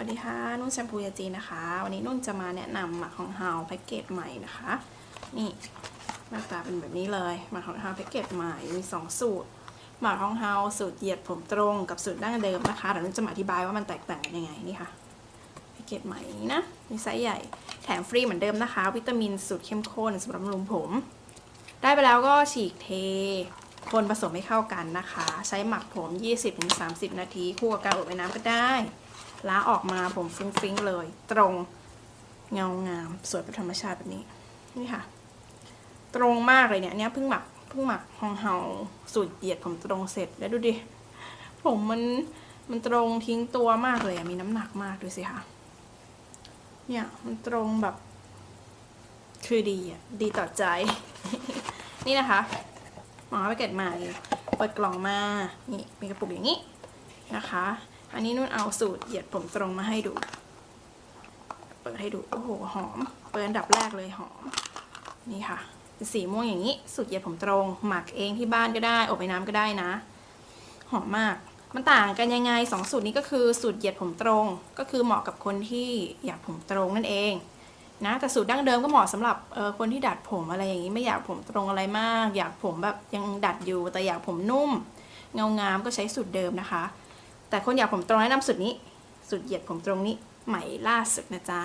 วัสดีค่ะ นุ่นแชมพูยาจีนะคะ วันนี้นุ่นจะมาแนะนำหมักของเฮาแพ็กเกจใหม่นะคะ นี่หน้าตาเป็นแบบนี้เลยหมักของเฮาแพ็กเกจใหม่มี 2 สูตรหมักของเฮาสูตรเหยียดผมตรงกับสูตรดั้งเดิมนะคะเดี๋ยวนุ่นจะมาอธิบายว่ามันแตกต่างกันยังไงนี่ค่ะแพ็กเกจใหม่นี้นะมีไซส์ใหญ่แถมฟรีเหมือนเดิมนะคะ วิตามินสูตรเข้มข้นสำหรับบำรุงผม ได้ไปแล้วก็ฉีกเทคนผสมให้เข้ากันนะคะ ใช้หมักผม 20-30 นาที คู่กับการอบไอ้น้ำก็ได้ ล้าออกมาผมฟริ้งเลย ตรงเงางาม สวยเป็นธรรมชาติแบบนี้ นี่ค่ะ ตรงมากเลยเนี่ยเนี่ยเพิ่งหมักเพิ่งหมักฮองเฮาสูตรเหยียดผมตรงเสร็จแล้วดูดิ ผมมันมันตรงทิ้งตัวมากเลยมีน้ำหนักมากดูสิค่ะ เนี่ยมันตรงแบบ คือดีอะดีต่อใจ นี่นะคะหมอไปเกิดมาเปิดกล่องมา นี่มีกระปุกอย่างนี้นะคะ อันนี้นุ่นเอาสูตรเหยียดผมตรงมาให้ดู เปิดให้ดู โอ้โห หอม เปิดอันดับแรกเลยหอม นี่ค่ะสีม่วงอย่างนี้ สูตรเหยียดผมตรง หมักเองที่บ้านก็ได้ อบในน้ำก็ได้นะ หอมมาก มันต่างกันยังไงสองสูตรนี้ก็คือสูตรเหยียดผมตรง ก็คือเหมาะกับคนที่อยากผมตรงนั่นเองนะแต่สูตรดั้งเดิมก็เหมาะสำหรับเออคนที่ดัดผมอะไรอย่างนี้ไม่อยากผมตรงอะไรมาก อยากผมแบบยังดัดอยู่แต่อยากผมนุ่ม เงางามก็ใช้สูตรเดิมนะคะ แต่คนอยากผมตรงแนะนำสูตรนี้สูตรเหยียดผมตรงนี้ใหม่ล่าสุดนะจ๊ะ